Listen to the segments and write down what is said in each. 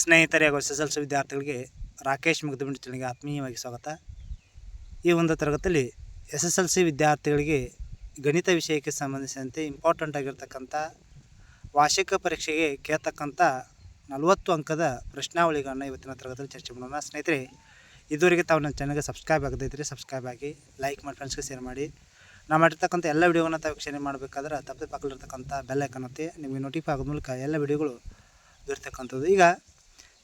ಸ್ನೇಹಿತರೆ ಹಾಗೂ S S L C ವಿದ್ಯಾರ್ಥಿಗಳಿಗೆ ರಾಕೇಶ್ ಮುಗ್ದಬಿಂಡ್ ಚಳಿಗೆ ಆತ್ಮೀಯವಾಗಿ ಸ್ವಾಗತ. ಈ ಒಂದು ತರಗತಿಯಲ್ಲಿ ಎಸ್ ಎಸ್ ಎಲ್ ಸಿ ವಿದ್ಯಾರ್ಥಿಗಳಿಗೆ ಗಣಿತ ವಿಷಯಕ್ಕೆ ಸಂಬಂಧಿಸಿದಂತೆ ಇಂಪಾರ್ಟೆಂಟ್ ಆಗಿರ್ತಕ್ಕಂಥ ವಾರ್ಷಿಕ ಪರೀಕ್ಷೆಗೆ ಕೇಳ್ತಕ್ಕಂಥ ನಲವತ್ತು ಅಂಕದ ಪ್ರಶ್ನಾವಳಿಗಳನ್ನು ಇವತ್ತಿನ ತರಗತಿಯಲ್ಲಿ ಚರ್ಚೆ ಮಾಡೋಣ. ಸ್ನೇಹಿತರೆ, ಇದುವರೆಗೆ ತಾವು ನನ್ನ ಚಾನಲ್ಗೆ ಸಬ್ಸ್ಕ್ರೈಬ್ ಆಗದಿದ್ದರೆ ಸಬ್ಸ್ಕ್ರೈಬ್ ಆಗಿ, ಲೈಕ್ ಮಾಡಿ ಫ್ರೆಂಡ್ಸ್ಗೆ ಶೇರ್ ಮಾಡಿ. ನಾವು ಮಾಡಿರ್ತಕ್ಕಂಥ ಎಲ್ಲ ವಿಡಿಯೋವನ್ನು ತಾವು ವೀಕ್ಷಣೆ ಮಾಡಬೇಕಾದ್ರೆ ತಪ್ಪದೆ ಪಕ್ಕದಲ್ಲಿರ್ತಕ್ಕಂಥ ಬೆಲ್ ಐಕನ್ ಒತ್ತಿ ನಿಮಗೆ ನೋಟಿಫೈ ಆಗೋದ ಮೂಲಕ ಎಲ್ಲ ವಿಡಿಯೋಗಳು ದೊರೆತಕ್ಕಂಥದ್ದು. ಈಗ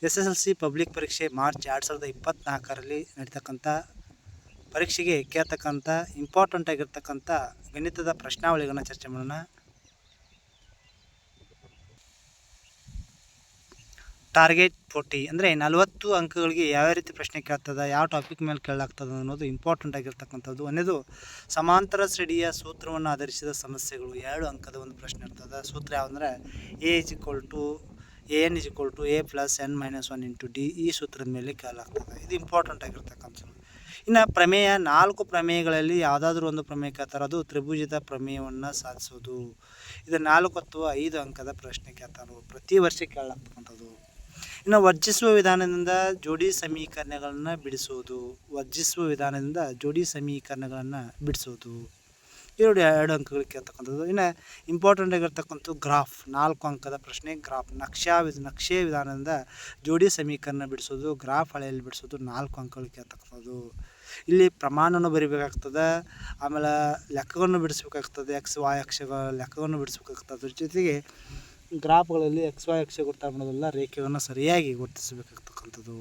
S S L C public ಪರೀಕ್ಷೆ ಮಾರ್ಚ್ ಎರಡು ಸಾವಿರದ ಇಪ್ಪತ್ತ್ನಾಲ್ಕರಲ್ಲಿ ನಡೀತಕ್ಕಂಥ ಪರೀಕ್ಷೆಗೆ ಕೇಳ್ತಕ್ಕಂಥ ಇಂಪಾರ್ಟೆಂಟ್ ಆಗಿರ್ತಕ್ಕಂಥ ಗಣಿತದ ಪ್ರಶ್ನಾವಳಿಗಳನ್ನ ಚರ್ಚೆ ಮಾಡೋಣ. ಟಾರ್ಗೆಟ್ ಫೋರ್ಟಿ ಅಂದರೆ ನಲವತ್ತು ಅಂಕಗಳಿಗೆ ಯಾವ ರೀತಿ ಪ್ರಶ್ನೆ ಕೇಳ್ತದೆ, ಯಾವ ಟಾಪಿಕ್ ಮೇಲೆ ಕೇಳಲಾಗ್ತದೆ ಅನ್ನೋದು ಇಂಪಾರ್ಟೆಂಟ್ ಆಗಿರ್ತಕ್ಕಂಥದ್ದು. ಒಂದೇದು ಸಮಾಂತರ ಶ್ರೇಣಿಯ ಸೂತ್ರವನ್ನು ಆಧರಿಸಿದ ಸಮಸ್ಯೆಗಳು ಎರಡು ಅಂಕದ ಒಂದು ಪ್ರಶ್ನೆ ಇರ್ತದೆ. ಸೂತ್ರ ಯಾವಂದರೆ A equal to A N is equal to A plus N minus one into D ಈ ಸೂತ್ರದ ಮೇಲೆ ಕೇಳಾಗ್ತದೆ ಇದು ಇಂಪಾರ್ಟೆಂಟ್ ಆಗಿರ್ತಕ್ಕಂಥದ್ದು ಇನ್ನು ಪ್ರಮೇಯ ನಾಲ್ಕು ಪ್ರಮೇಯಗಳಲ್ಲಿ ಯಾವುದಾದ್ರೂ ಒಂದು ಪ್ರಮೇಯ ಕೇಳ್ತಾರೆ ಅದು ತ್ರಿಭುಜದ ಪ್ರಮೇಯವನ್ನು ಸಾಧಿಸೋದು. ಇದು ನಾಲ್ಕು ಅಥವಾ ಐದು ಅಂಕದ ಪ್ರಶ್ನೆ ಕೇಳ್ತಾರೆ ಪ್ರತಿ ವರ್ಷ ಕೇಳಲಾಗ್ತಕ್ಕಂಥದ್ದು. ಇನ್ನು ವರ್ಜಿಸುವ ವಿಧಾನದಿಂದ ಜೋಡಿ ಸಮೀಕರಣಗಳನ್ನು ಬಿಡಿಸೋದು. ವರ್ಜಿಸುವ ವಿಧಾನದಿಂದ ಜೋಡಿ ಸಮೀಕರಣಗಳನ್ನು ಬಿಡಿಸೋದು. ಎರಡು ಎರಡು ಅಂಕಗಳಿಗೆ ಅಂತಕ್ಕಂಥದ್ದು ಇನ್ನು ಇಂಪಾರ್ಟೆಂಟ್ ಆಗಿರ್ತಕ್ಕಂಥ ಗ್ರಾಫ್ ನಾಲ್ಕು ಅಂಕದ ಪ್ರಶ್ನೆ ಗ್ರಾಫ್ ನಕ್ಷಾ ವಿಧ, ನಕ್ಷೆ ವಿಧಾನದಿಂದ ಜೋಡಿ ಸಮೀಕರಣ ಬಿಡಿಸೋದು ಗ್ರಾಫ್ ಹಳೆಯಲ್ಲಿ ಬಿಡಿಸೋದು ನಾಲ್ಕು ಅಂಕಗಳಿಗೆ ಅಂತಕ್ಕಂಥದ್ದು ಇಲ್ಲಿ ಪ್ರಮಾಣವನ್ನು ಬರಿಬೇಕಾಗ್ತದೆ, ಆಮೇಲೆ ಲೆಕ್ಕವನ್ನು ಬಿಡಿಸ್ಬೇಕಾಗ್ತದೆ ಎಕ್ಸ್ ವಾಯ್ ಅಕ್ಷಗಳ ಲೆಕ್ಕವನ್ನು ಬಿಡಿಸ್ಬೇಕಾಗ್ತದೆ. ಜೊತೆಗೆ ಗ್ರಾಫ್ಗಳಲ್ಲಿ ಎಕ್ಸ್ ವೈ ಅಕ್ಷ ಗುರ್ತ ಮಾಡೋದಲ್ಲ ರೇಖೆಯನ್ನು ಸರಿಯಾಗಿ ಗುರುತಿಸಬೇಕಾಗ್ತಕ್ಕಂಥದ್ದು.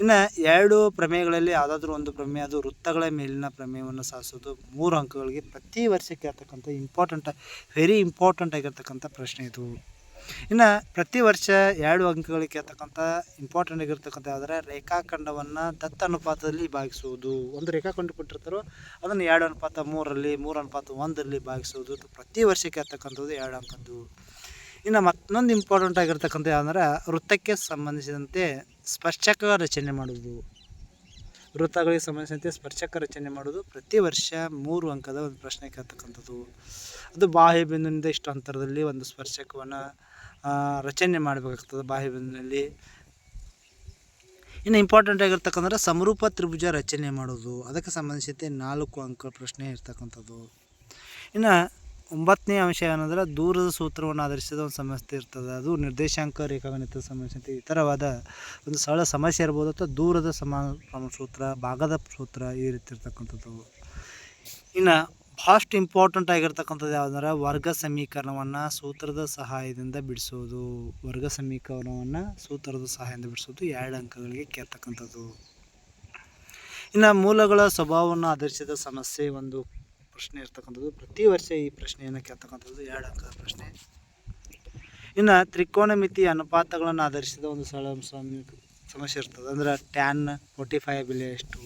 ಇನ್ನು ಎರಡು ಪ್ರಮೇಯಗಳಲ್ಲಿ ಯಾವುದಾದ್ರೂ ಒಂದು ಪ್ರಮೇಯ, ಅದು ವೃತ್ತಗಳ ಮೇಲಿನ ಪ್ರಮೇಯವನ್ನು ಸಾಧಿಸೋದು ಮೂರು ಅಂಕಗಳಿಗೆ ಪ್ರತಿ ವರ್ಷಕ್ಕೆ ಇರತಕ್ಕಂಥ ಇಂಪಾರ್ಟೆಂಟ್ ವೆರಿ ಇಂಪಾರ್ಟೆಂಟ್ ಆಗಿರ್ತಕ್ಕಂಥ ಪ್ರಶ್ನೆ ಇದು. ಇನ್ನು ಪ್ರತಿ ವರ್ಷ ಎರಡು ಅಂಕಗಳಿಗೆ ಕೇಳ್ತಕ್ಕಂಥ ಇಂಪಾರ್ಟೆಂಟ್ ಆಗಿರ್ತಕ್ಕಂಥ ಯಾವ್ದಾದ್ರೆ ರೇಖಾಖಂಡವನ್ನು ದತ್ತ ಅನುಪಾತದಲ್ಲಿ ಭಾಗಿಸುವುದು. ಒಂದು ರೇಖಾಖಂಡ ಕೊಟ್ಟಿರ್ತಾರೋ, ಅದನ್ನು ಎರಡು ಅನುಪಾತ ಮೂರರಲ್ಲಿ, ಮೂರು ಅನುಪಾತ ಒಂದರಲ್ಲಿ ಭಾಗಿಸುವುದು. ಪ್ರತಿ ವರ್ಷಕ್ಕೆ ಇರ್ತಕ್ಕಂಥದ್ದು ಎರಡು ಅಂಕದ್ದು. ಇನ್ನು ಮತ್ತೊಂದು ಇಂಪಾರ್ಟೆಂಟ್ ಆಗಿರ್ತಕ್ಕಂಥ ಯಾವಂದ್ರೆ ವೃತ್ತಕ್ಕೆ ಸಂಬಂಧಿಸಿದಂತೆ ಸ್ಪರ್ಶಕ ರಚನೆ ಮಾಡುವುದು. ವೃತ್ತಗಳಿಗೆ ಸಂಬಂಧಿಸಿದಂತೆ ಸ್ಪರ್ಶಕ ರಚನೆ ಮಾಡೋದು ಪ್ರತಿ ವರ್ಷ ಮೂರು ಅಂಕದ ಒಂದು ಪ್ರಶ್ನೆ ಕೇಳ್ತಕ್ಕಂಥದ್ದು. ಅದು ಬಾಹ್ಯ ಬಿಂದುವಿನಿಂದ ಇಷ್ಟು ಅಂತರದಲ್ಲಿ ಒಂದು ಸ್ಪರ್ಶಕವನ್ನು ರಚನೆ ಮಾಡಬೇಕಾಗ್ತದೆ ಬಾಹ್ಯ ಬಿಂದುವಿನಲ್ಲಿ. ಇನ್ನು ಇಂಪಾರ್ಟೆಂಟ್ ಆಗಿರ್ತಕ್ಕಂದ್ರೆ ಸಮರೂಪ ತ್ರಿಭುಜ ರಚನೆ ಮಾಡೋದು ಅದಕ್ಕೆ ಸಂಬಂಧಿಸಿದಂತೆ ನಾಲ್ಕು ಅಂಕ ಪ್ರಶ್ನೆ ಇರ್ತಕ್ಕಂಥದ್ದು. ಇನ್ನು ಒಂಬತ್ತನೇ ಅಂಶ ಏನಂದ್ರೆ ದೂರದ ಸೂತ್ರವನ್ನು ಆಧರಿಸಿದ ಒಂದು ಸಮಸ್ಯೆ ಇರ್ತದೆ. ಅದು ನಿರ್ದೇಶಾಂಕ ರೇಖಾಗಣಿತ ಸಮಸ್ಯೆ ಇತರವಾದ ಒಂದು ಸರಳ ಸಮಸ್ಯೆ ಇರ್ಬೋದು ಅಥವಾ ದೂರದ ಸಮಾನ ಸೂತ್ರ, ಭಾಗದ ಸೂತ್ರ ಈ ರೀತಿ ಇರ್ತಕ್ಕಂಥದ್ದು ಇನ್ನು ಭಾಸ್ಟ್ ಇಂಪಾರ್ಟೆಂಟ್ ಆಗಿರ್ತಕ್ಕಂಥದ್ದು ಯಾವುದಂದ್ರೆ ವರ್ಗ ಸಮೀಕರಣವನ್ನು ಸೂತ್ರದ ಸಹಾಯದಿಂದ ಬಿಡಿಸೋದು. ವರ್ಗ ಸಮೀಕರಣವನ್ನು ಸೂತ್ರದ ಸಹಾಯದಿಂದ ಬಿಡಿಸೋದು ಎರಡು ಅಂಕಗಳಿಗೆ ಕೇಳ್ತಕ್ಕಂಥದ್ದು. ಇನ್ನು ಮೂಲಗಳ ಸ್ವಭಾವವನ್ನು ಆಧರಿಸಿದ ಸಮಸ್ಯೆ ಒಂದು ಪ್ರಶ್ನೆ ಇರ್ತಕ್ಕಂಥದ್ದು. ಪ್ರತಿ ವರ್ಷ ಈ ಪ್ರಶ್ನೆಯನ್ನು ಕೇಳ್ತಕ್ಕಂಥದ್ದು ಎರಡು ಅಂಕದ ಪ್ರಶ್ನೆ. ಇನ್ನು ತ್ರಿಕೋನಮಿತಿ ಅನುಪಾತಗಳನ್ನು ಆಧರಿಸಿದ ಒಂದು ಸರಳ ಸಮ- ಸಮಸ್ಯೆ ಇರ್ತದೆ. ಅಂದ್ರೆ ಟ್ಯಾನ್ ಫೋರ್ಟಿ ಫೈವ್ ಬೆಲೆ ಎಷ್ಟು?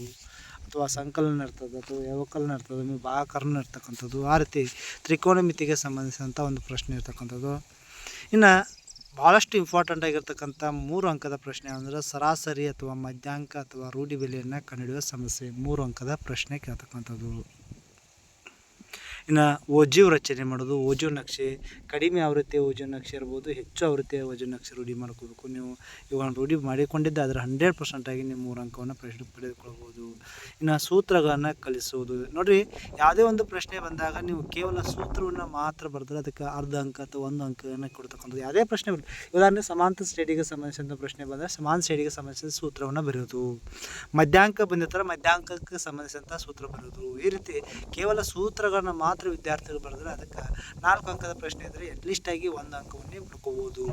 ಅಥವಾ ಸಂಕಲನ ಇರ್ತದೆ, ಅಥವಾ ಯವಕಲನ ಇರ್ತದೆ ಭಾಗಕರಣ ಇರ್ತಕ್ಕಂಥದ್ದು. ಆ ರೀತಿ ತ್ರಿಕೋನಮಿತಿಗೆ ಸಂಬಂಧಿಸಿದಂಥ ಒಂದು ಪ್ರಶ್ನೆ ಇರ್ತಕ್ಕಂಥದ್ದು. ಇನ್ನು ಭಾಳಷ್ಟು ಇಂಪಾರ್ಟೆಂಟ್ ಆಗಿರ್ತಕ್ಕಂಥ ಮೂರು ಅಂಕದ ಪ್ರಶ್ನೆ ಅಂದರೆ ಸರಾಸರಿ ಅಥವಾ ಮಧ್ಯಾಂಕ ಅಥವಾ ರೂಢಿ ಬೆಲೆಯನ್ನು ಕಂಡುಹಿಡಿಯುವ ಸಮಸ್ಯೆ ಮೂರು ಅಂಕದ ಪ್ರಶ್ನೆ ಕೇಳ್ತಕ್ಕಂಥದ್ದು. ಇನ್ನು ಓಜೀವ್ ರಚನೆ ಮಾಡೋದು ಓಜೋ ನಕ್ಷೆ, ಕಡಿಮೆ ಆವೃತ್ತಿಯ ಓಜೋ ನಕ್ಷೆ ಇರ್ಬೋದು, ಹೆಚ್ಚು ಆವೃತ್ತಿಯ ಓಜೋ ನಕ್ಷೆ ರೂಢಿ ಮಾಡ್ಕೋಬೇಕು. ನೀವು ಇವಾಗ ರೂಢಿ ಮಾಡಿಕೊಂಡಿದ್ದೆ ಅದರ ಹಂಡ್ರೆಡ್ ಪರ್ಸೆಂಟಾಗಿ ನೀವು ಮೂರು ಅಂಕವನ್ನು ಪ್ರಶ್ನೆ ಪಡೆದುಕೊಳ್ಬೋದು. ಇನ್ನು ಸೂತ್ರಗಳನ್ನು ಕಲಿಸುವುದು ನೋಡಿರಿ, ಯಾವುದೇ ಒಂದು ಪ್ರಶ್ನೆ ಬಂದಾಗ ನೀವು ಕೇವಲ ಸೂತ್ರವನ್ನು ಮಾತ್ರ ಬರೆದ್ರೆ ಅದಕ್ಕೆ ಅರ್ಧ ಅಂಕ ಅಥವಾ ಒಂದು ಅಂಕವನ್ನು ಕೊಡ್ತಕ್ಕಂಥದ್ದು. ಯಾವುದೇ ಪ್ರಶ್ನೆ ಬರಲಿ. ಉದಾಹರಣೆ ಸಮಾಂತ ಶ್ರೇಣಿಗೆ ಸಂಬಂಧಿಸಿದ ಪ್ರಶ್ನೆ ಬಂದರೆ ಸಮಾನ ಶ್ರೇಣಿಗೆ ಸಂಬಂಧಿಸಿದ ಸೂತ್ರವನ್ನು ಬರೆಯೋದು. ಮಧ್ಯಾಂಕ ಬಂದಿರ್ತಾರೆ, ಮಧ್ಯಾಂಕಕ್ಕೆ ಸಂಬಂಧಿಸಿದಂಥ ಸೂತ್ರ ಬರೆಯೋದು. ಈ ರೀತಿ ಕೇವಲ ಸೂತ್ರಗಳನ್ನು ಮಾತ್ರ ವಿದ್ಯಾರ್ಥಿಗಳು ಬರೆದ್ರೆ ಅದಕ್ಕೆ ನಾಲ್ಕು ಅಂಕದ ಪ್ರಶ್ನೆ ಇದ್ದರೆ ಅಟ್ಲೀಸ್ಟ್ ಆಗಿ ಒಂದು ಅಂಕವನ್ನೇ ಬಿಡ್ಕೋಬೋದು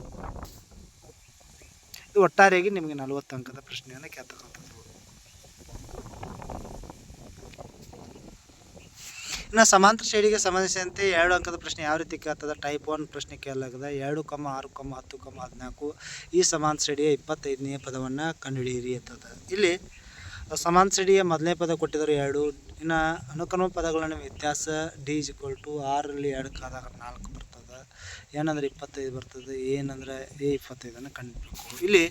ಇದು ಒಟ್ಟಾರೆಯಾಗಿ ನಿಮಗೆ ನಲವತ್ತು ಅಂಕದ ಪ್ರಶ್ನೆಯನ್ನು ಕೇಳ್ತಕ್ಕಂಥದ್ದು. ಇನ್ನು ಸಮಾಂತರ ಶ್ರೇಣಿಗೆ ಸಂಬಂಧಿಸಿದಂತೆ ಎರಡು ಅಂಕದ ಪ್ರಶ್ನೆ ಯಾವ ರೀತಿ ಕೇಳ್ತದೆ? ಟೈಪ್ ಒನ್ ಪ್ರಶ್ನೆ ಕೇಳಲಾಗಿದೆ ಎರಡು ಕಮ್ಮ ಆರು ಕಮ್ಮ ಹತ್ತು ಕಮ್ಮ ಹದಿನಾಲ್ಕು ಈ ಸಮಾಂತರ ಶ್ರೇಣಿಯ ಇಪ್ಪತ್ತೈದನೇ ಪದವನ್ನು ಕಂಡುಹಿಡಿಯಿರಿ ಅಂತದ. ಇಲ್ಲಿ ಸಮಾನ ಶ್ರೇಣಿಯ ಮೊದಲನೇ ಪದ ಕೊಟ್ಟಿದ್ದಾರೆ ಎರಡು ಇನ್ನು ಅನುಕ್ರಮ ಪದಗಳನ್ನ ವ್ಯತ್ಯಾಸ ಡಿ ಇಸ್ ಈಕ್ವಲ್ ಟು ಆರಲ್ಲಿ ಎರಡು ಕಾದಾಗ ನಾಲ್ಕು ಬರ್ತದೆ. ಏನಂದ್ರೆ ಇಪ್ಪತ್ತೈದು ಬರ್ತದೆ ಏನಂದ್ರೆ ಎ ಇಪ್ಪತ್ತೈದನ್ನು ಕಂಡುಹಿಡಬೇಕು. ಇಲ್ಲಿ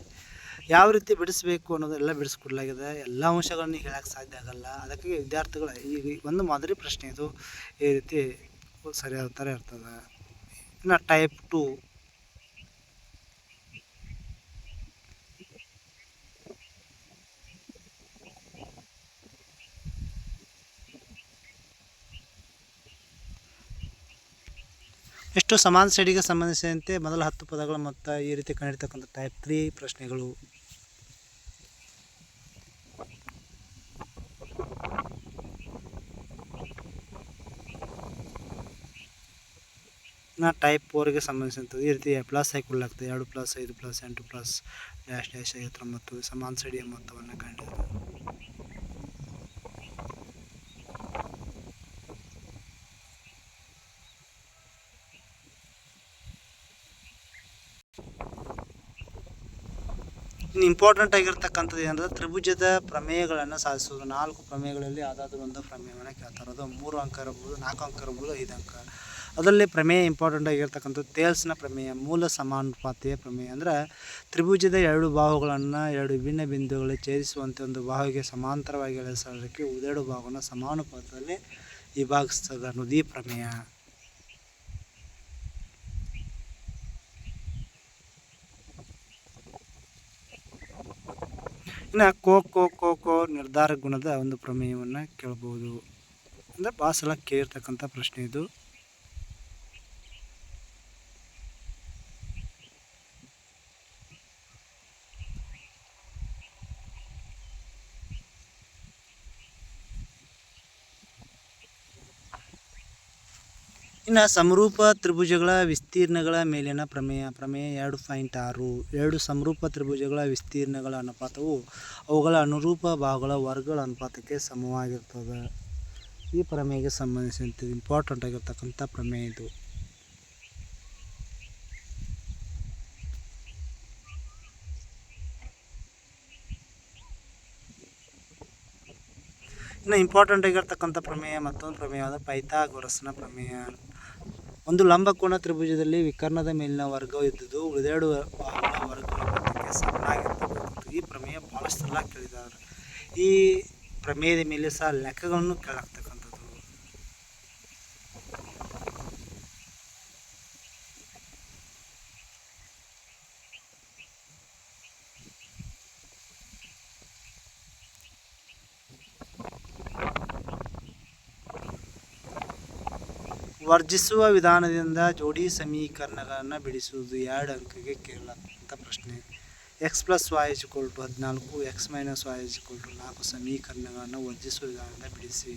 ಯಾವ ರೀತಿ ಬಿಡಿಸಬೇಕು ಅನ್ನೋದೆಲ್ಲ ಬಿಡಿಸ್ಕೊಡ್ಲಾಗಿದೆ. ಎಲ್ಲ ಅಂಶಗಳನ್ನು ಹೇಳಕ್ಕೆ ಸಾಧ್ಯ ಆಗಲ್ಲ. ಅದಕ್ಕೆ ವಿದ್ಯಾರ್ಥಿಗಳು ಈಗ ಒಂದು ಮಾದರಿ ಪ್ರಶ್ನೆ ಇದು ಈ ರೀತಿ ಸರಿಯಾದ ಥರ ಇರ್ತದೆ. ಇನ್ನು ಟೈಪ್ ಟು ಎಷ್ಟು ಸಮಾನ ಸೈಡಿಗೆ ಸಂಬಂಧಿಸಿದಂತೆ ಮೊದಲ ಹತ್ತು ಪದಗಳ ಮೊತ್ತ ಈ ರೀತಿ ಕಂಡಿರ್ತಕ್ಕಂಥ ಟೈಪ್ ತ್ರೀ ಪ್ರಶ್ನೆಗಳು. ನಾ ಟೈಪ್ ಫೋರ್ಗೆ ಸಂಬಂಧಿಸಿದಂತೆ ಈ ರೀತಿ ಪ್ಲಸ್ ಹಾಕಿಕೊಳ್ಳಾಗ್ತದೆ ಎರಡು ಪ್ಲಸ್ ಐದು ಪ್ಲಸ್ ಎಂಟು ಪ್ಲಸ್ ಡ್ಯಾಶ್ ಡ್ಯಾಶ್ ಐವತ್ತೊಂಬತ್ತು ಸಮಾನ ಶ್ರೇಣಿಯ ಮೊತ್ತವನ್ನು ಕಂಡಿದೆ ಇಂಪಾರ್ಟೆಂಟ್ ಆಗಿರ್ತಕ್ಕಂಥದ್ದು ಏನಂದ್ರೆ ತ್ರಿಭುಜದ ಪ್ರಮೇಯಗಳನ್ನು ಸಾಧಿಸೋದು. ನಾಲ್ಕು ಪ್ರಮೇಯಗಳಲ್ಲಿ ಯಾವುದಾದ್ರೂ ಒಂದು ಪ್ರಮೇಯವನ್ನು ಕೇಳ್ತಾರೆ ಅದು ಮೂರು ಅಂಕ ಇರ್ಬೋದು ನಾಲ್ಕು ಅಂಕ ಇರ್ಬೋದು ಐದು ಅಂಕ. ಅದರಲ್ಲಿ ಪ್ರಮೇಯ ಇಂಪಾರ್ಟೆಂಟ್ ಆಗಿರ್ತಕ್ಕಂಥದ್ದು ತೇಲ್ಸ್ನ ಪ್ರಮೇಯ, ಮೂಲ ಸಮಾನುಪಾತಿಯ ಪ್ರಮೇಯ. ಅಂದ್ರೆ ತ್ರಿಭುಜದ ಎರಡು ಬಾಹುಗಳನ್ನು ಎರಡು ವಿಭಿನ್ನ ಬಿಂದುಗಳಲ್ಲಿ ಛೇದಿಸುವಂತೆ ಒಂದು ಬಾಹುಗೆ ಸಮಾಂತರವಾಗಿ ಎಳೆಸೋದಕ್ಕೆ ಉದೆರಡು ಬಾಹುವನ್ನು ಸಮಾನುಪಾತದಲ್ಲಿ ವಿಭಾಗಿಸ್ತದೆ ಅನ್ನೋದು ಈ ಪ್ರಮೇಯ. ಇನ್ನು ಕೋ ಕೋ ಕೋ ಕೋ ನಿರ್ಧಾರ ಗುಣದ ಒಂದು ಪ್ರಮೇಯವನ್ನು ಕೇಳ್ಬೋದು. ಅಂದರೆ ಭಾಳ ಸಲ ಕೇಳಿರ್ತಕ್ಕಂಥ ಪ್ರಶ್ನೆ ಇದು. ಇನ್ನು ಸಮರೂಪ ತ್ರಿಭುಜಗಳ ವಿಸ್ತೀರ್ಣಗಳ ಮೇಲಿನ ಪ್ರಮೇಯ ಪ್ರಮೇಯ ಎರಡು ಪಾಯಿಂಟ್ ಆರು. ಎರಡು ಸಮರೂಪ ತ್ರಿಭುಜಗಳ ವಿಸ್ತೀರ್ಣಗಳ ಅನುಪಾತವು ಅವುಗಳ ಅನುರೂಪ ಭಾಗಗಳ ವರ್ಗಗಳ ಅನುಪಾತಕ್ಕೆ ಸಮವಾಗಿರ್ತದೆ. ಈ ಪ್ರಮೇಯಕ್ಕೆ ಸಂಬಂಧಿಸಿದಂತೆ ಇಂಪಾರ್ಟೆಂಟ್ ಆಗಿರ್ತಕ್ಕಂಥ ಪ್ರಮೇಯ ಇದು. ಇನ್ನು ಇಂಪಾರ್ಟೆಂಟ್ ಆಗಿರ್ತಕ್ಕಂಥ ಪ್ರಮೇಯ ಮತ್ತೊಂದು ಪ್ರಮೇಯವಾದ ಪೈಥಾಗೊರಸ್ನ ಪ್ರಮೇಯ. ಒಂದು ಲಂಬಕೋನ ತ್ರಿಭುಜದಲ್ಲಿ ವಿಕರ್ಣದ ಮೇಲಿನ ವರ್ಗವು ಇದ್ದುದು, ಉಳಿದೆರಡು ಮೊತ್ತಕ್ಕೆ ಸಮನಾಗಿರ್ತಕ್ಕಂಥದ್ದು. ಈ ಪ್ರಮೇಯ ಭಾಳಷ್ಟು ಸಲ ಕೇಳಿದ್ದಾರೆ ಈ ಪ್ರಮೇಯದ ಮೇಲೆ ಸಹ ಲೆಕ್ಕಗಳನ್ನು ಕೇಳಾಗ್ತಕ್ಕಂಥದ್ದು ವರ್ಜಿಸುವ ವಿಧಾನದಿಂದ ಜೋಡಿ ಸಮೀಕರಣಗಳನ್ನು ಬಿಡಿಸುವುದು ಎರಡು ಅಂಕಕ್ಕೆ ಅಂತ ಪ್ರಶ್ನೆ. ಎಕ್ಸ್ ಪ್ಲಸ್ ವಾಯ್ ಇಜ್ಕೊಲ್ ಹದಿನಾಲ್ಕು ಎಕ್ಸ್ ಮೈನಸ್ ವಾಯ್ ಇಜ್ಕೊಲ್ ನಾಲ್ಕು ಸಮೀಕರಣಗಳನ್ನು ವರ್ಜಿಸುವ ವಿಧಾನದಿಂದ ಬಿಡಿಸಿ.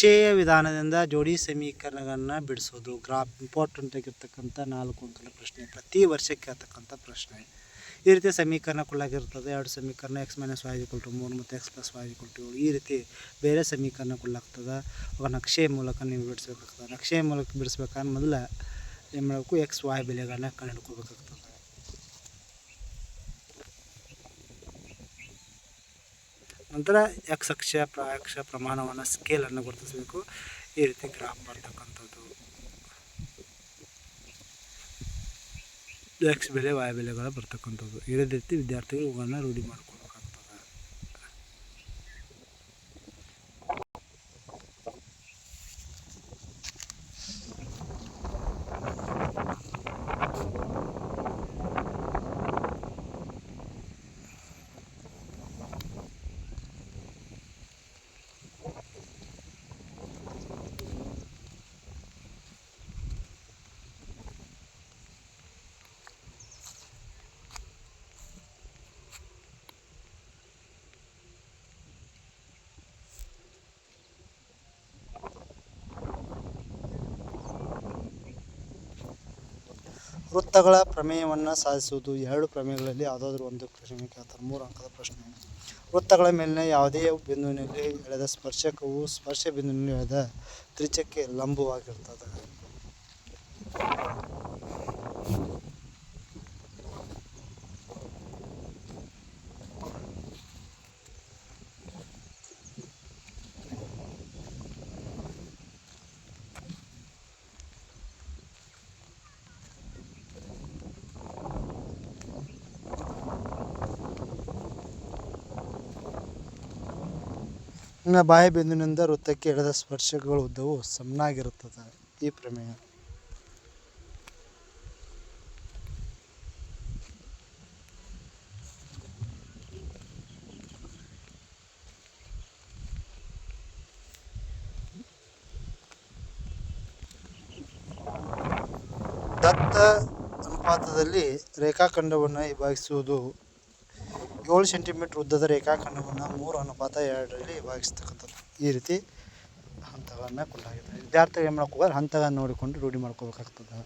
ನಕ್ಷೆಯ ವಿಧಾನದಿಂದ ಜೋಡಿ ಸಮೀಕರಣಗಳನ್ನು ಬಿಡಿಸೋದು. ಗ್ರಾಫ್ ಇಂಪಾರ್ಟೆಂಟ್ ಆಗಿರ್ತಕ್ಕಂಥ ನಾಲ್ಕು ಅಂಕದ ಪ್ರಶ್ನೆ. ಪ್ರತಿ ವರ್ಷ ಕೇಳ್ತಕ್ಕಂಥ ಪ್ರಶ್ನೆ. ಈ ರೀತಿ ಸಮೀಕರಣ ಕೊಡಲಾಗಿರ್ತದೆ ಎರಡು ಸಮೀಕರಣ ಎಕ್ಸ್ ಮೈನಸ್ ವೈ ಮೂರು ಮತ್ತು ಎಕ್ಸ್ ಪ್ಲಸ್ ವೈ ಈ ರೀತಿ ಬೇರೆ ಸಮೀಕರಣ ಕೊಡಲಾಗ್ತದೆ ಅವಾಗ ನಕ್ಷೆಯ ಮೂಲಕ ನೀವು ಬಿಡಿಸ್ಬೇಕಾಗ್ತದೆ. ನಕ್ಷೆಯ ಮೂಲಕ ಬಿಡಿಸ್ಬೇಕಾದ್ರೆ ಮೊದಲು ಏನು ಮಾಡಬೇಕು ಎಕ್ಸ್ ವಾಯ್ ಬೆಲೆಗಳನ್ನ ಕಂಡುಹಿಡ್ಕೋಬೇಕಾಗ್ತದೆ ನಂತರ ಎಕ್ಸ್ ಅಕ್ಷ ಪ್ರ ಅಕ್ಷ ಪ್ರಮಾಣವನ್ನು ಸ್ಕೇಲನ್ನು ಗುರುತಿಸಬೇಕು. ಈ ರೀತಿ ಗ್ರಾಫ್ ಮಾಡ್ತಕ್ಕಂಥದ್ದು ಎಕ್ಸ್ ಬೆಲೆ ವಾಯು ಬೆಲೆಗಳು ಬರ್ತಕ್ಕಂಥದ್ದು. ಇದೇ ರೀತಿ ವಿದ್ಯಾರ್ಥಿಗಳು ಇವುಗಳನ್ನ ರೂಢಿ ಮಾಡ್ಕೊಳ್ಬೇಕಾಗ್ತದೆ ವೃತ್ತಗಳ ಪ್ರಮೇಯವನ್ನು ಸಾಧಿಸುವುದು. ಎರಡು ಪ್ರಮೇಯಗಳಲ್ಲಿ ಯಾವುದಾದ್ರೂ ಒಂದು ಪ್ರಶ್ನೆ ಕೇಳ್ತಾರೆ ಮೂರು ಅಂಕದ ಪ್ರಶ್ನೆ. ವೃತ್ತಗಳ ಮೇಲಿನ ಯಾವುದೇ ಬಿಂದುವಿನಲ್ಲಿ ಎಳೆದ ಸ್ಪರ್ಶಕವು ಸ್ಪರ್ಶ ಬಿಂದುವಿನಲ್ಲಿ ಎಳೆದ ತ್ರಿಚಕ್ಕೆ ಲಂಬವಾಗಿರ್ತದೆ ಇನ್ನು ಬಾಹ್ಯ ಬೆಂದಿನಿಂದ ವೃತ್ತಕ್ಕೆ ಎಳೆದ ಸ್ಪರ್ಶಗಳು ಉದ್ದವು ಸಮನಾಗಿರುತ್ತದೆ. ಈ ಪ್ರಮೇಯ. ದತ್ತ ಅನುಪಾತದಲ್ಲಿ ರೇಖಾಖಂಡವನ್ನು ವಿಭಾಗಿಸುವುದು ಏಳು ಸೆಂಟಿಮೀಟ್ರ್ ಉದ್ದದ ರೇಖಾಖಂಡವನ್ನು ಮೂರು ಅನುಪಾತ ಎರಡರಲ್ಲಿ ವಿಭಾಗಿಸ್ತಕ್ಕಂಥದ್ದು. ಈ ರೀತಿ ಹಂತಗಳನ್ನು ಕೊಡಲಾಗಿದೆ ವಿದ್ಯಾರ್ಥಿಗಳು ಏನು ಮಾಡ್ಕೋಬೇಕು ಹಂತಗಳನ್ನು ನೋಡಿಕೊಂಡು ರೂಢಿ ಮಾಡ್ಕೋಬೇಕಾಗ್ತದೆ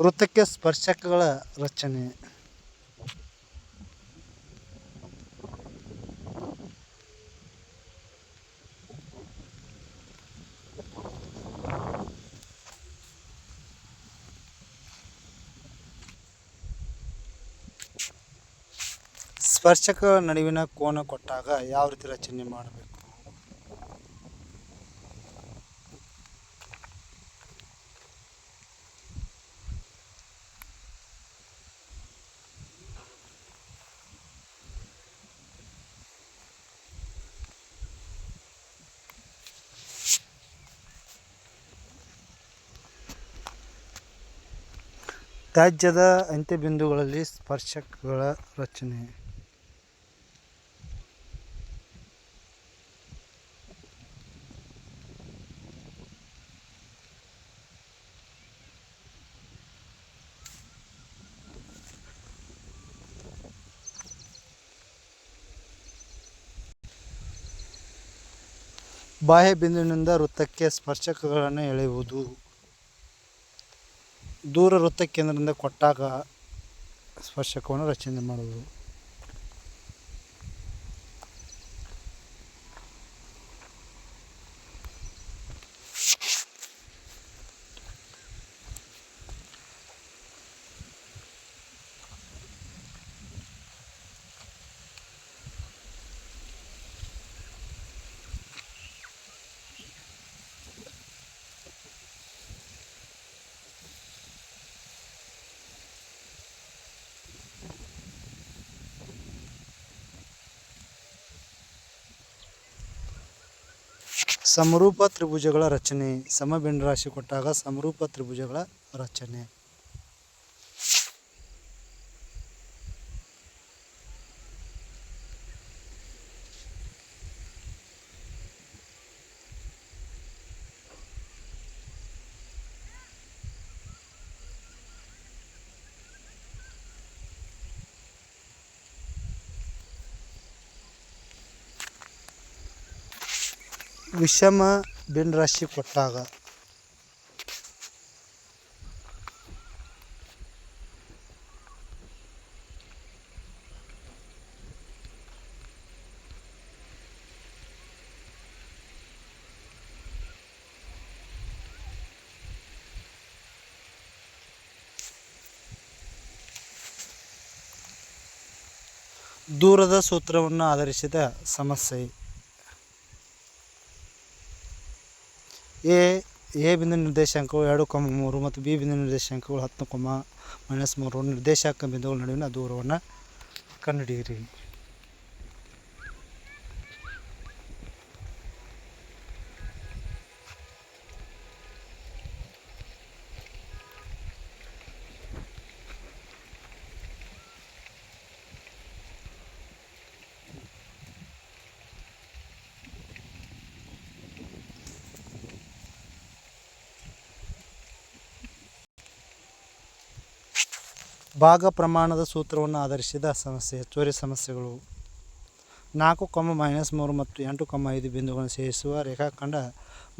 ವೃತ್ತಕ್ಕೆ ಸ್ಪರ್ಶಕಗಳ ರಚನೆ. ಸ್ಪರ್ಶಕಗಳ ನಡುವಿನ ಕೋನ ಕೊಟ್ಟಾಗ ಯಾವ ರೀತಿ ರಚನೆ ಮಾಡಬೇಕು? ತ್ಯಾಜ್ಯದ ಅಂತ್ಯಬಿಂದುಗಳಲ್ಲಿ ಸ್ಪರ್ಶಕಗಳ ರಚನೆ. ಬಾಹ್ಯ ಬಿಂದುವಿನಿಂದ ವೃತ್ತಕ್ಕೆ ಸ್ಪರ್ಶಕಗಳನ್ನು ಎಳೆಯುವುದು. ದೂರ ವೃತ್ತ ಕೇಂದ್ರದಿಂದ ಕೊಟ್ಟಾಗ ಸ್ಪರ್ಶಕವನ್ನು ರಚನೆ ಮಾಡುವುದು. ಸಮರೂಪ ತ್ರಿಭುಜಗಳ ರಚನೆ ಸಮಬಿಂದುರಾಶಿ ಕೊಟ್ಟಾಗ ಸಮರೂಪ ತ್ರಿಭುಜಗಳ ರಚನೆ. ವಿಷಮ ಬಿಂದುರಾಶಿ ಕೊಟ್ಟಾಗ. ದೂರದ ಸೂತ್ರವನ್ನು ಆಧರಿಸಿದ ಸಮಸ್ಯೆ. ಎ ಎ ಬಿಂದು ನಿರ್ದೇಶಾಂಕಗಳು ಎರಡು ಕೊಮ್ಮ ಮೂರು ಮತ್ತು ಬಿ ಬಿಂದು ನಿರ್ದೇಶಾಂಕಗಳು ಹತ್ತು ಕೊಮ್ಮ ಮೈನಸ್ ಮೂರು ನಿರ್ದೇಶಾಂಕ ಬಿಂದುಗಳ ನಡುವಿನ ದೂರವನ್ನು ಕಂಡುಹಿಡಿಯಿರಿ. ಭಾಗ ಪ್ರಮಾಣದ ಸೂತ್ರವನ್ನು ಆಧರಿಸಿದ ಸಮಸ್ಯೆ, ಹೆಚ್ಚುವರಿ ಸಮಸ್ಯೆಗಳು. ನಾಲ್ಕು ಕಮ್ಮ ಮೈನಸ್ ಮೂರು ಮತ್ತು ಎಂಟು ಕಮ್ಮ ಐದು ಬಿಂದುಗಳನ್ನು ಸೇರಿಸುವ ರೇಖಾಖಂಡ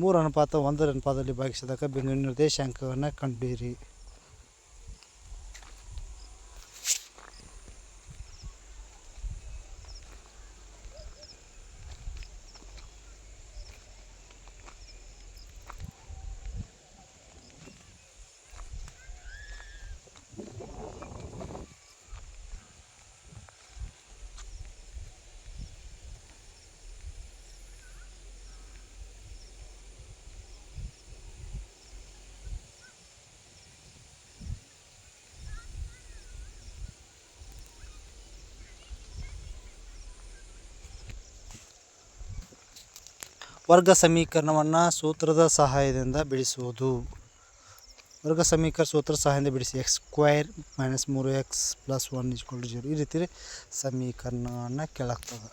ಮೂರು ಅನುಪಾತ ಒಂದರ ಅನುಪಾತದಲ್ಲಿ ಭಾಗಿಸಿದಾಗ ಬಿಂದುವಿನ ನಿರ್ದೇಶಾಂಕವನ್ನು ಕಂಡುಹಿಡಿಯಿರಿ ವರ್ಗ ಸಮೀಕರಣವನ್ನು ಸೂತ್ರದ ಸಹಾಯದಿಂದ ಬಿಡಿಸುವುದು. ವರ್ಗ ಸಮೀಕರಣ ಸೂತ್ರ ಸಹಾಯದಿಂದ ಬಿಡಿಸಿ. ಎಕ್ಸ್ ಸ್ಕ್ವೈರ್ ಮೈನಸ್ ಮೂರು X plus one equal zero ಈ ರೀತಿ ಸಮೀಕರಣವನ್ನು ಕೇಳಾಗ್ತದೆ.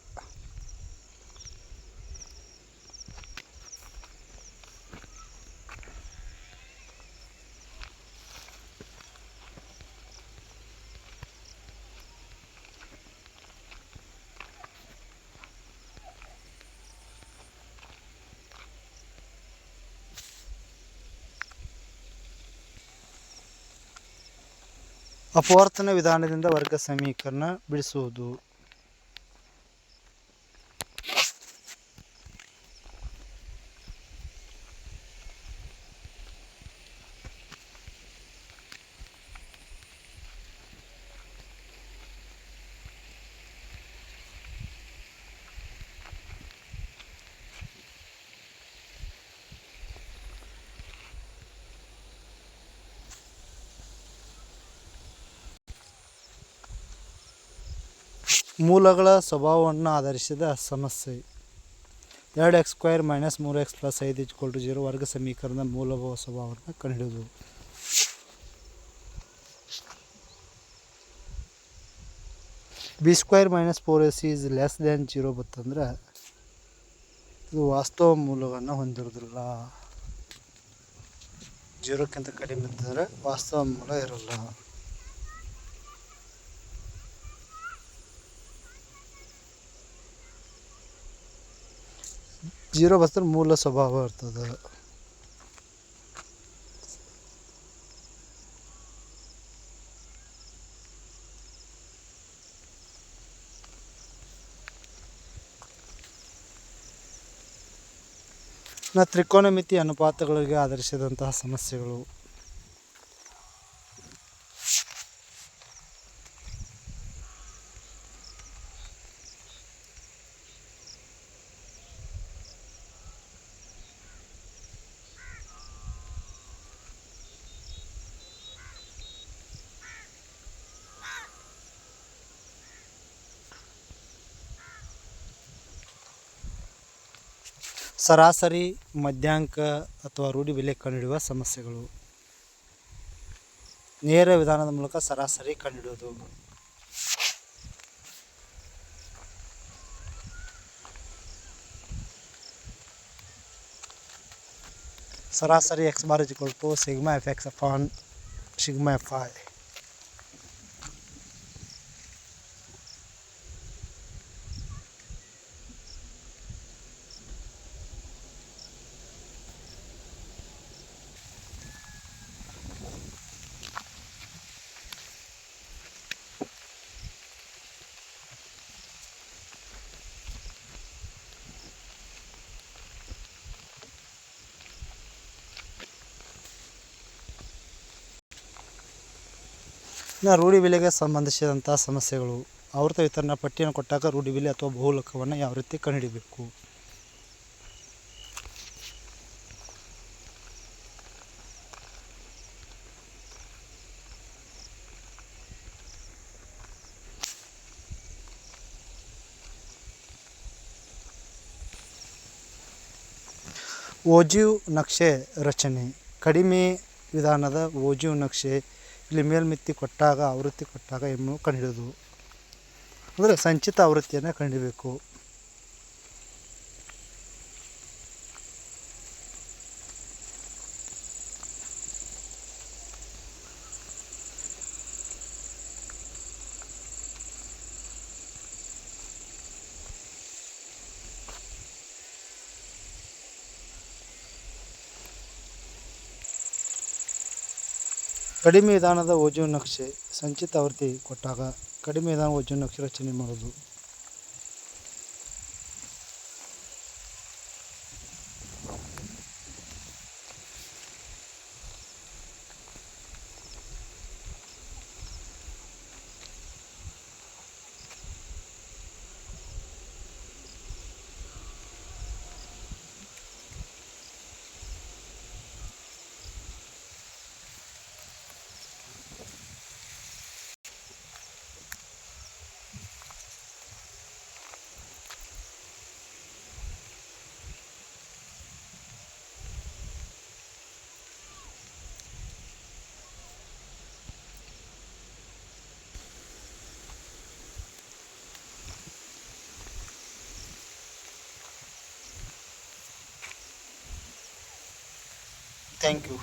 ಅಪವರ್ತನ ವಿಧಾನದಿಂದ ವರ್ಗ ಸಮೀಕರಣ ಬಿಡಿಸುವುದು. ಮೂಲಗಳ ಸ್ವಭಾವವನ್ನು ಆಧರಿಸಿದ ಸಮಸ್ಯೆ. ಎರಡು ಎಕ್ಸ್ ಸ್ಕ್ವೈರ್ ಮೈನಸ್ ಮೂರು ಎಕ್ಸ್ ಪ್ಲಸ್ ಐದು ಇಜ್ಕೊಲ್ ಟು ಜೀರೋ ವರ್ಗ ಸಮೀಕರಣದ ಮೂಲಭಾವ ಸ್ವಭಾವವನ್ನು ಕಂಡುಹಿಡಿದು. B square minus four S is less than zero ಬತ್ತಂದ್ರೆ ಇದು ವಾಸ್ತವ ಮೂಲವನ್ನು ಹೊಂದಿರೋದಿಲ್ಲ ಜೀರೋಕ್ಕಿಂತ ಕಡಿಮೆ ಇದ್ದರೆ ವಾಸ್ತವ ಮೂಲ ಇರಲ್ಲ. ಜೀರೋ ಬಸ್ತಾರೆ ಮೂಲ ಸ್ವಭಾವ ಇರ್ತದೆ. ನ ತ್ರಿಕೋನಮಿತಿ ಅನುಪಾತಗಳಿಗೆ ಆಧರಿಸಿದಂತಹ ಸಮಸ್ಯೆಗಳು. ಸರಾಸರಿ ಮಧ್ಯಾಂಕ ಅಥವಾ ರೂಢಿ ಬೆಲೆ ಕಂಡುಹಿಡಿಯುವ ಸಮಸ್ಯೆಗಳು. ನೇರ ವಿಧಾನದ ಮೂಲಕ ಸರಾಸರಿ ಕಂಡುಹಿಡಿಯೋದು ಸರಾಸರಿ X bar sigma F X upon sigma F I. ಇನ್ನು ರೂಢಿ ಬೆಲೆಗೆ ಸಂಬಂಧಿಸಿದಂಥ ಸಮಸ್ಯೆಗಳು, ಆವೃತ ವಿತರಣಾ ಪಟ್ಟಿಯನ್ನು ಕೊಟ್ಟಾಗ ರೂಢಿ ಬೆಲೆ ಅಥವಾ ಬಹುಲಕವನ್ನು ಯಾವ ರೀತಿ ಕಂಡುಹಿಡಿಬೇಕು? ಓಜೀವ್ ನಕ್ಷೆ ರಚನೆ. ಕಡಿಮೆ ವಿಧಾನದ ಓಜೀವ್ ನಕ್ಷೆ ಇಲ್ಲಿ ಮೇಲ್ಮಿತಿ ಕೊಟ್ಟಾಗ ಆವೃತ್ತಿ ಕೊಟ್ಟಾಗ ಎಮ್ಮು ಕಂಡುಹಿಡಿಯೋದು ಅಂದರೆ ಸಂಚಿತ ಆವೃತ್ತಿಯನ್ನು ಕಂಡುಹಿಡಬೇಕು ಕಡಿಮೆ ವಿಧಾನದ ಓಜೋನ್ ನಕ್ಷೆ ಸಂಚಿತ ಆವೃತ್ತಿ ಕೊಟ್ಟಾಗ ಕಡಿಮೆ ವಿಧಾನ ಓಜೋನ್ ನಕ್ಷೆ ರಚನೆ ಮಾಡೋದು. Thank you.